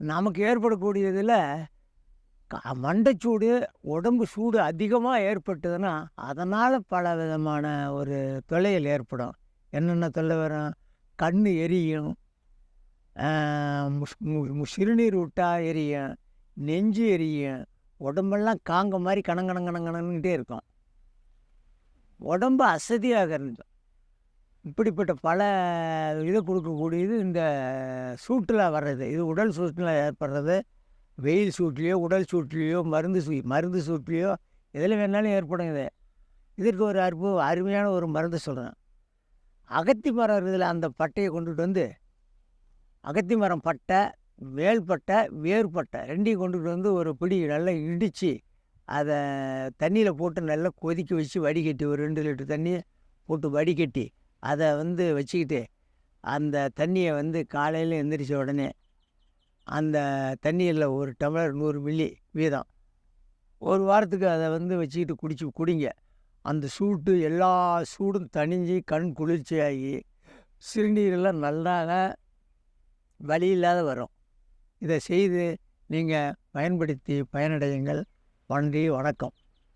நமக்கு ஏற்படக்கூடியதில் க மண்டைச்சூடு, உடம்பு சூடு அதிகமா ஏற்பட்டதுன்னா, அதனால பல விதமான ஒரு தொல்லைகள் ஏற்படும். என்னென்ன தொல்லை வரும்? கண் எரியும். சிறுநீர் விட்டா எரியும். நெஞ்சு எரியும். உடம்பெல்லாம் காங்க மாதிரி கண கண இருக்கும். உடம்பு அசதியாக அசதியாகிறது. இப்படிப்பட்ட பல இதை கொடுக்கக்கூடியது இந்த சூட்டுல வர்றது. இது உடல் சூட்டில் ஏற்படுறது. வெயில் சூட்லேயோ உடல் சூட்லேயோ மருந்து சூ மருந்து சூட்லேயோ எதில் வேணாலும் ஏற்படும் இது. இதற்கு ஒரு அற்பு அருமையான ஒரு மருந்து சொல்கிறேன் அகத்தி மரம் இருக்குதுல அந்த பட்டையை கொண்டுட்டு வந்து அகத்தி மரம் பட்டை, மேல்பட்டை வேர்பட்டை ரெண்டையும் கொண்டுட்டு வந்து ஒரு பிடி நல்லா இடித்து அதை தண்ணியில் போட்டு நல்லா கொதிக்க வச்சு வடிகட்டி ஒரு ரெண்டு லிட்டர் தண்ணியை போட்டு வடிகட்டி, அதை வந்து வச்சுக்கிட்டு, அந்த தண்ணியை வந்து காலையில் எந்திரிச்ச உடனே, அந்த தண்ணியில் ஒரு டம்ளர் நூறு மில்லி வீதம். ஒரு வாரத்துக்கு அதை வந்து வச்சுக்கிட்டு குடிச்சு குடிங்க. அந்த சூட்டு எல்லா சூடும் தணிஞ்சு, கண் குளிர்ச்சியாகி, சிறுநீரெல்லாம் நல்லாக வலி இல்லாத வரும். இதை செய்து நீங்கள் பயன்படுத்தி பயனடையுங்கள். நன்றி, வணக்கம்.